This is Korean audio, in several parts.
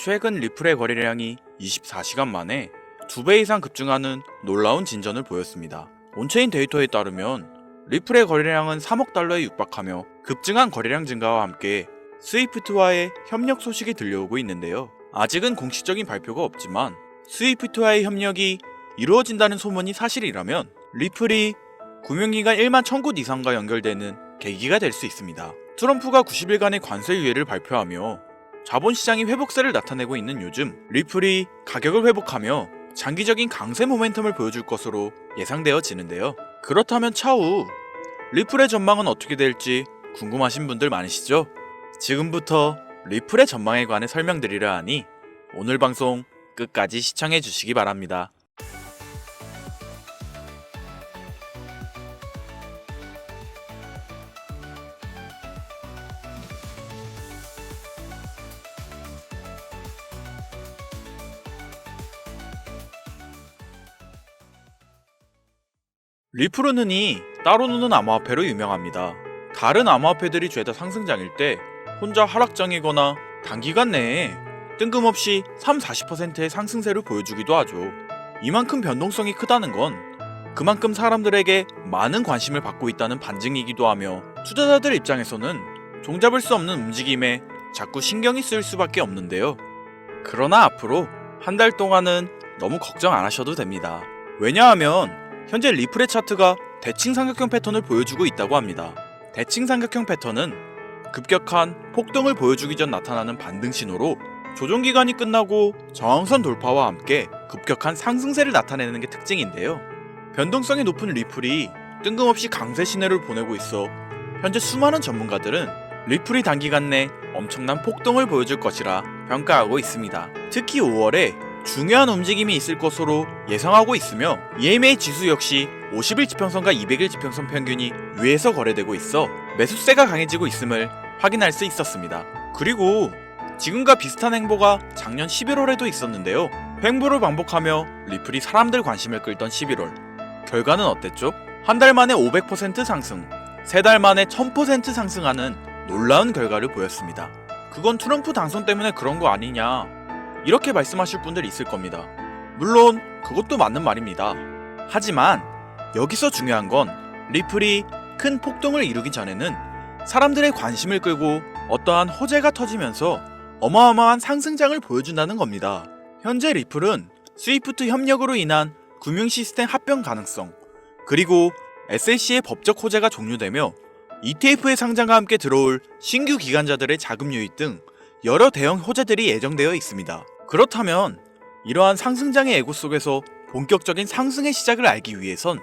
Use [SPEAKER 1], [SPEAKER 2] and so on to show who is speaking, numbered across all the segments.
[SPEAKER 1] 최근 리플의 거래량이 24시간 만에 2배 이상 급증하는 놀라운 진전을 보였습니다. 온체인 데이터에 따르면 리플의 거래량은 3억 달러에 육박하며 급증한 거래량 증가와 함께 스위프트와의 협력 소식이 들려오고 있는데요. 아직은 공식적인 발표가 없지만 스위프트와의 협력이 이루어진다는 소문이 사실이라면 리플이 구명기간 1만 1000곳 이상과 연결되는 계기가 될 수 있습니다. 트럼프가 90일간의 관세 유예를 발표하며 자본시장이 회복세를 나타내고 있는 요즘 리플이 가격을 회복하며 장기적인 강세 모멘텀을 보여줄 것으로 예상되어지는데요. 그렇다면 차후 리플의 전망은 어떻게 될지 궁금하신 분들 많으시죠? 지금부터 리플의 전망에 관해 설명드리려 하니 오늘 방송 끝까지 시청해 주시기 바랍니다. 리플은 흔히 따로 노는 암호화폐로 유명합니다. 다른 암호화폐들이 죄다 상승장일 때 혼자 하락장이거나 단기간 내에 뜬금없이 3, 40%의 상승세를 보여주기도 하죠. 이만큼 변동성이 크다는 건 그만큼 사람들에게 많은 관심을 받고 있다는 반증이기도 하며 투자자들 입장에서는 종잡을 수 없는 움직임에 자꾸 신경이 쓰일 수밖에 없는데요. 그러나 앞으로 한 달 동안은 너무 걱정 안 하셔도 됩니다. 왜냐하면 현재 리플의 차트가 대칭 삼각형 패턴을 보여주고 있다고 합니다. 대칭 삼각형 패턴은 급격한 폭등을 보여주기 전 나타나는 반등 신호로 조정 기간이 끝나고 저항선 돌파와 함께 급격한 상승세를 나타내는 게 특징인데요. 변동성이 높은 리플이 뜬금없이 강세 신호를 보내고 있어 현재 수많은 전문가들은 리플이 단기간 내 엄청난 폭등을 보여줄 것이라 평가하고 있습니다. 특히 5월에 중요한 움직임이 있을 것으로 예상하고 있으며 EMA 지수 역시 50일 지평선과 200일 지평선 평균이 위에서 거래되고 있어 매수세가 강해지고 있음을 확인할 수 있었습니다. 그리고 지금과 비슷한 행보가 작년 11월에도 있었는데요. 횡보를 반복하며 리플이 사람들 관심을 끌던 11월. 결과는 어땠죠? 한 달 만에 500% 상승, 세 달 만에 1000% 상승하는 놀라운 결과를 보였습니다. 그건 트럼프 당선 때문에 그런 거 아니냐. 이렇게 말씀하실 분들 있을 겁니다. 물론 그것도 맞는 말입니다. 하지만 여기서 중요한 건 리플이 큰 폭동을 이루기 전에는 사람들의 관심을 끌고 어떠한 호재가 터지면서 어마어마한 상승장을 보여준다는 겁니다. 현재 리플은 스위프트 협력으로 인한 금융 시스템 합병 가능성, 그리고 SEC의 법적 호재가 종료되며 ETF의 상장과 함께 들어올 신규 기관자들의 자금 유입 등 여러 대형 호재들이 예정되어 있습니다. 그렇다면 이러한 상승장의 애고 속에서 본격적인 상승의 시작을 알기 위해선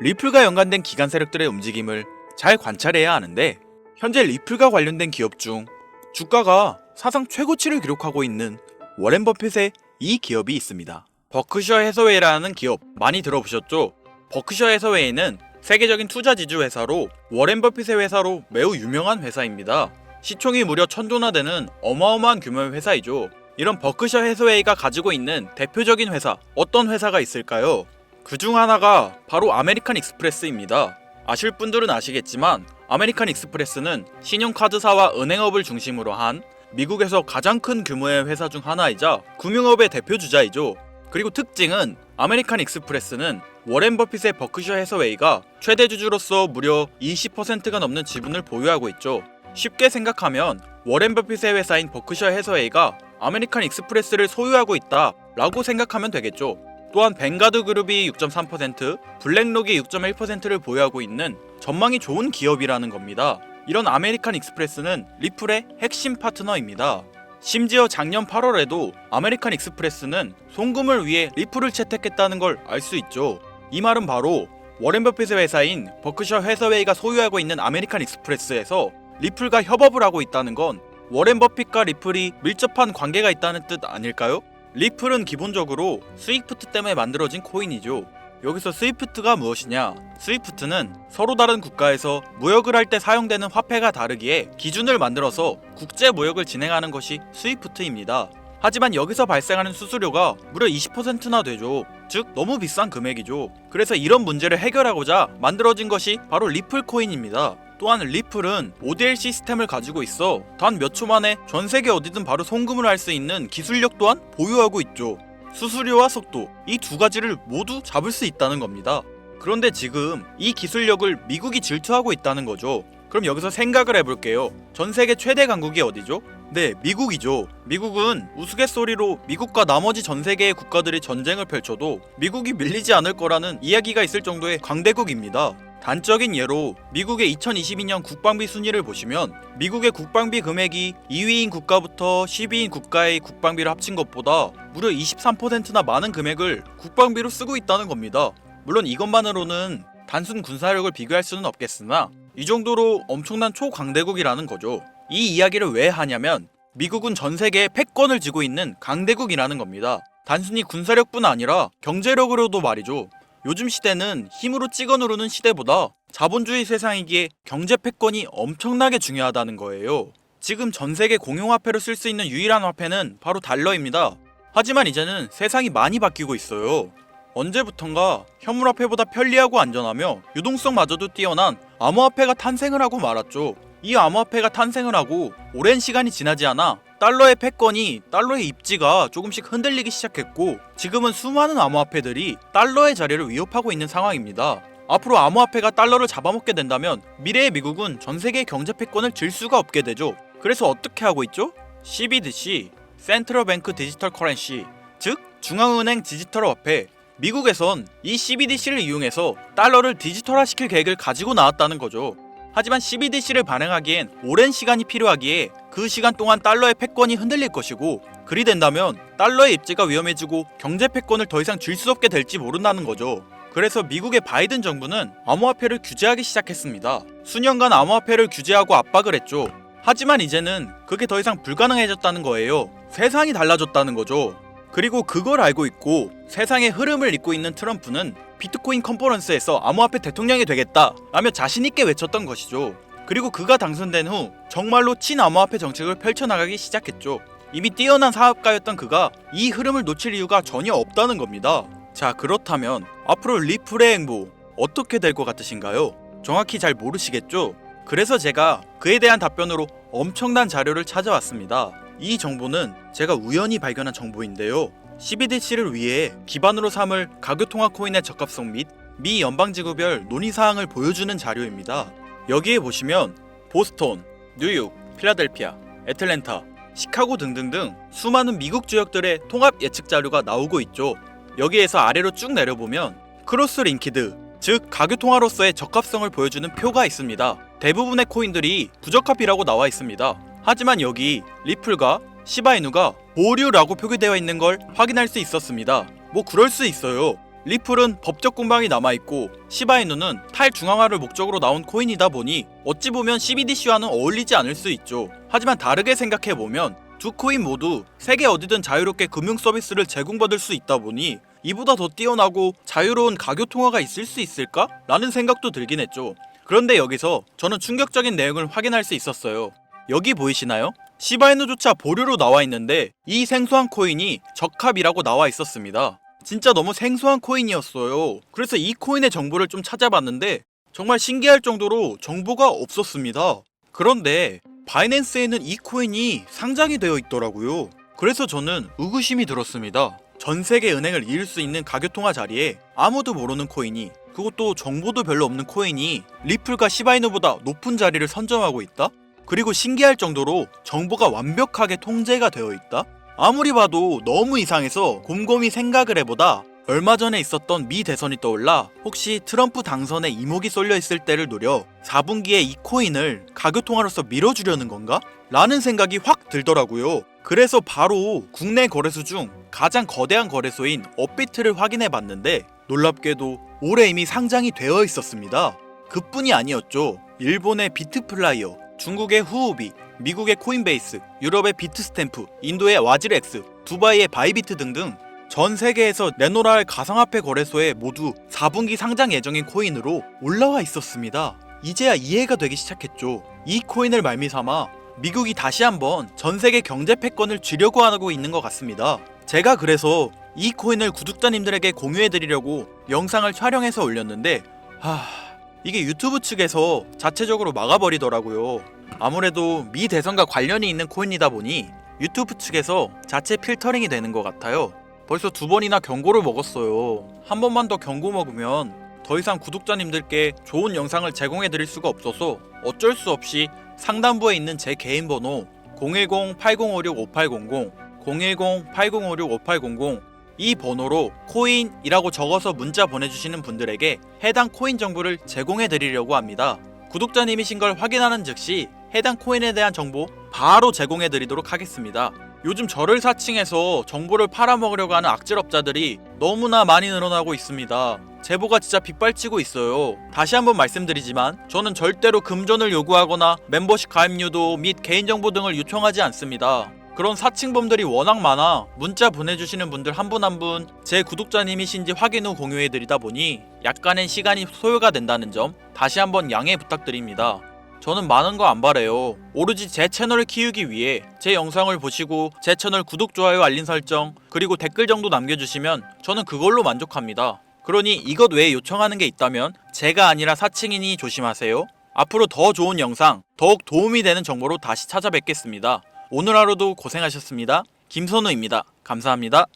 [SPEAKER 1] 리플과 연관된 기관 세력들의 움직임을 잘 관찰해야 하는데 현재 리플과 관련된 기업 중 주가가 사상 최고치를 기록하고 있는 워렌 버핏의 이 기업이 있습니다. 버크셔 해서웨이라는 기업 많이 들어보셨죠? 버크셔 해서웨이는 세계적인 투자 지주 회사로 워렌 버핏의 회사로 매우 유명한 회사입니다. 시총이 무려 천조나 되는 어마어마한 규모의 회사이죠. 이런 버크셔 해서웨이가 가지고 있는 대표적인 회사 어떤 회사가 있을까요? 그 중 하나가 바로 아메리칸 익스프레스입니다. 아실 분들은 아시겠지만 아메리칸 익스프레스는 신용카드사와 은행업을 중심으로 한 미국에서 가장 큰 규모의 회사 중 하나이자 금융업의 대표 주자이죠. 그리고 특징은 아메리칸 익스프레스는 워렌 버핏의 버크셔 해서웨이가 최대 주주로서 무려 20%가 넘는 지분을 보유하고 있죠. 쉽게 생각하면 워렌 버핏의 회사인 버크셔 해서웨이가 아메리칸 익스프레스를 소유하고 있다 라고 생각하면 되겠죠. 또한 뱅가드 그룹이 6.3%, 블랙록이 6.1%를 보유하고 있는 전망이 좋은 기업이라는 겁니다. 이런 아메리칸 익스프레스는 리플의 핵심 파트너입니다. 심지어 작년 8월에도 아메리칸 익스프레스는 송금을 위해 리플을 채택했다는 걸 알 수 있죠. 이 말은 바로 워렌 버핏의 회사인 버크셔 해서웨이가 소유하고 있는 아메리칸 익스프레스에서 리플과 협업을 하고 있다는 건 워렌 버핏과 리플이 밀접한 관계가 있다는 뜻 아닐까요? 리플은 기본적으로 스위프트 때문에 만들어진 코인이죠. 여기서 스위프트가 무엇이냐? 스위프트는 서로 다른 국가에서 무역을 할 때 사용되는 화폐가 다르기에 기준을 만들어서 국제 무역을 진행하는 것이 스위프트입니다. 하지만 여기서 발생하는 수수료가 무려 20%나 되죠. 즉 너무 비싼 금액이죠. 그래서 이런 문제를 해결하고자 만들어진 것이 바로 리플 코인입니다. 또한 리플은 ODL 시스템을 가지고 있어 단 몇 초 만에 전 세계 어디든 바로 송금을 할 수 있는 기술력 또한 보유하고 있죠. 수수료와 속도 이 두 가지를 모두 잡을 수 있다는 겁니다. 그런데 지금 이 기술력을 미국이 질투하고 있다는 거죠. 그럼 여기서 생각을 해볼게요. 전 세계 최대 강국이 어디죠? 네, 미국이죠. 미국은 우스갯소리로 미국과 나머지 전 세계의 국가들이 전쟁을 펼쳐도 미국이 밀리지 않을 거라는 이야기가 있을 정도의 강대국입니다. 단적인 예로 미국의 2022년 국방비 순위를 보시면 미국의 국방비 금액이 2위인 국가부터 10위인 국가의 국방비를 합친 것보다 무려 23%나 많은 금액을 국방비로 쓰고 있다는 겁니다. 물론 이것만으로는 단순 군사력을 비교할 수는 없겠으나 이 정도로 엄청난 초강대국이라는 거죠. 이 이야기를 왜 하냐면 미국은 전 세계에 패권을 쥐고 있는 강대국이라는 겁니다. 단순히 군사력뿐 아니라 경제력으로도 말이죠. 요즘 시대는 힘으로 찍어 누르는 시대보다 자본주의 세상이기에 경제 패권이 엄청나게 중요하다는 거예요. 지금 전 세계 공용화폐로 쓸 수 있는 유일한 화폐는 바로 달러입니다. 하지만 이제는 세상이 많이 바뀌고 있어요. 언제부턴가 현물화폐보다 편리하고 안전하며 유동성마저도 뛰어난 암호화폐가 탄생을 하고 말았죠. 이 암호화폐가 탄생을 하고 오랜 시간이 지나지 않아 달러의 패권이 달러의 입지가 조금씩 흔들리기 시작했고 지금은 수많은 암호화폐들이 달러의 자리를 위협하고 있는 상황입니다. 앞으로 암호화폐가 달러를 잡아먹게 된다면 미래의 미국은 전 세계의 경제 패권을 질 수가 없게 되죠. 그래서 어떻게 하고 있죠? CBDC, 센트럴 뱅크 디지털 커런시, 즉 중앙은행 디지털 화폐. 미국에선 이 CBDC를 이용해서 달러를 디지털화시킬 계획을 가지고 나왔다는 거죠. 하지만 CBDC를 발행하기엔 오랜 시간이 필요하기에 그 시간 동안 달러의 패권이 흔들릴 것이고 그리 된다면 달러의 입지가 위험해지고 경제 패권을 더 이상 줄 수 없게 될지 모른다는 거죠. 그래서 미국의 바이든 정부는 암호화폐를 규제하기 시작했습니다. 수년간 암호화폐를 규제하고 압박을 했죠. 하지만 이제는 그게 더 이상 불가능해졌다는 거예요. 세상이 달라졌다는 거죠. 그리고 그걸 알고 있고 세상의 흐름을 잇고 있는 트럼프는 비트코인 컨퍼런스에서 암호화폐 대통령이 되겠다 라며 자신있게 외쳤던 것이죠. 그리고 그가 당선된 후 정말로 친암호화폐 정책을 펼쳐나가기 시작했죠. 이미 뛰어난 사업가였던 그가 이 흐름을 놓칠 이유가 전혀 없다는 겁니다. 자, 그렇다면 앞으로 리플의 행보 어떻게 될 것 같으신가요? 정확히 잘 모르시겠죠? 그래서 제가 그에 대한 답변으로 엄청난 자료를 찾아왔습니다. 이 정보는 제가 우연히 발견한 정보인데요. CBDC를 위해 기반으로 삼을 가교통화 코인의 적합성 및 미 연방지구별 논의사항을 보여주는 자료입니다. 여기에 보시면 보스턴, 뉴욕, 필라델피아, 애틀랜타, 시카고 등등등 수많은 미국 지역들의 통합 예측 자료가 나오고 있죠. 여기에서 아래로 쭉 내려보면 크로스 링키드, 즉 가교통화로서의 적합성을 보여주는 표가 있습니다. 대부분의 코인들이 부적합이라고 나와 있습니다. 하지만 여기 리플과 시바이누가 보류라고 표기되어 있는 걸 확인할 수 있었습니다. 뭐 그럴 수 있어요. 리플은 법적 공방이 남아있고 시바이누는 탈중앙화를 목적으로 나온 코인이다 보니 어찌 보면 CBDC와는 어울리지 않을 수 있죠. 하지만 다르게 생각해보면 두 코인 모두 세계 어디든 자유롭게 금융 서비스를 제공받을 수 있다 보니 이보다 더 뛰어나고 자유로운 가교 통화가 있을 수 있을까? 라는 생각도 들긴 했죠. 그런데 여기서 저는 충격적인 내용을 확인할 수 있었어요. 여기 보이시나요? 시바이누조차 보류로 나와 있는데 이 생소한 코인이 적합이라고 나와 있었습니다. 진짜 너무 생소한 코인이었어요. 그래서 이 코인의 정보를 좀 찾아봤는데 정말 신기할 정도로 정보가 없었습니다. 그런데 바이낸스에는 이 코인이 상장이 되어 있더라고요. 그래서 저는 의구심이 들었습니다. 전 세계 은행을 이을 수 있는 가교통화 자리에 아무도 모르는 코인이 그것도 정보도 별로 없는 코인이 리플과 시바이누보다 높은 자리를 선점하고 있다? 그리고 신기할 정도로 정보가 완벽하게 통제가 되어 있다? 아무리 봐도 너무 이상해서 곰곰이 생각을 해보다 얼마 전에 있었던 미 대선이 떠올라 혹시 트럼프 당선에 이목이 쏠려 있을 때를 노려 4분기에 이 코인을 가교통화로서 밀어주려는 건가? 라는 생각이 확 들더라고요. 그래서 바로 국내 거래소 중 가장 거대한 거래소인 업비트를 확인해 봤는데 놀랍게도 올해 이미 상장이 되어 있었습니다. 그뿐이 아니었죠. 일본의 비트플라이어, 중국의 후오비, 미국의 코인베이스, 유럽의 비트스탬프, 인도의 와즈렉스, 두바이의 바이비트 등등 전 세계에서 할 가상화폐 거래소에 모두 4분기 상장 예정인 코인으로 올라와 있었습니다. 이제야 이해가 되기 시작했죠. 이 코인을 말미삼아 미국이 다시 한번 전 세계 경제 패권을 쥐려고 하고 있는 것 같습니다. 제가 그래서 이 코인을 구독자님들에게 공유해 드리려고 영상을 촬영해서 올렸는데 하... 이게 유튜브 측에서 자체적으로 막아버리더라고요. 아무래도 미 대선과 관련이 있는 코인이다 보니 유튜브 측에서 자체 필터링이 되는 것 같아요. 벌써 두 번이나 경고를 먹었어요. 한 번만 더 경고 먹으면 더 이상 구독자님들께 좋은 영상을 제공해 드릴 수가 없어서 어쩔 수 없이 상단부에 있는 제 개인 번호 010-8056-5800, 010-8056-5800 이 번호로 코인이라고 적어서 문자 보내주시는 분들에게 해당 코인 정보를 제공해 드리려고 합니다. 구독자님이신 걸 확인하는 즉시 해당 코인에 대한 정보 바로 제공해 드리도록 하겠습니다. 요즘 저를 사칭해서 정보를 팔아먹으려고 하는 악질업자들이 너무나 많이 늘어나고 있습니다. 제보가 진짜 빗발치고 있어요. 다시 한번 말씀드리지만 저는 절대로 금전을 요구하거나 멤버십 가입료도 및 개인정보 등을 요청하지 않습니다. 그런 사칭범들이 워낙 많아 문자 보내주시는 분들 한 분 한 분 제 구독자님이신지 확인 후 공유해드리다 보니 약간의 시간이 소요가 된다는 점 다시 한번 양해 부탁드립니다. 저는 많은 거 안 바래요. 오로지 제 채널을 키우기 위해 제 영상을 보시고 제 채널 구독, 좋아요, 알림 설정 그리고 댓글 정도 남겨주시면 저는 그걸로 만족합니다. 그러니 이것 외에 요청하는 게 있다면 제가 아니라 사칭이니 조심하세요. 앞으로 더 좋은 영상, 더욱 도움이 되는 정보로 다시 찾아뵙겠습니다. 오늘 하루도 고생하셨습니다. 김선우입니다. 감사합니다.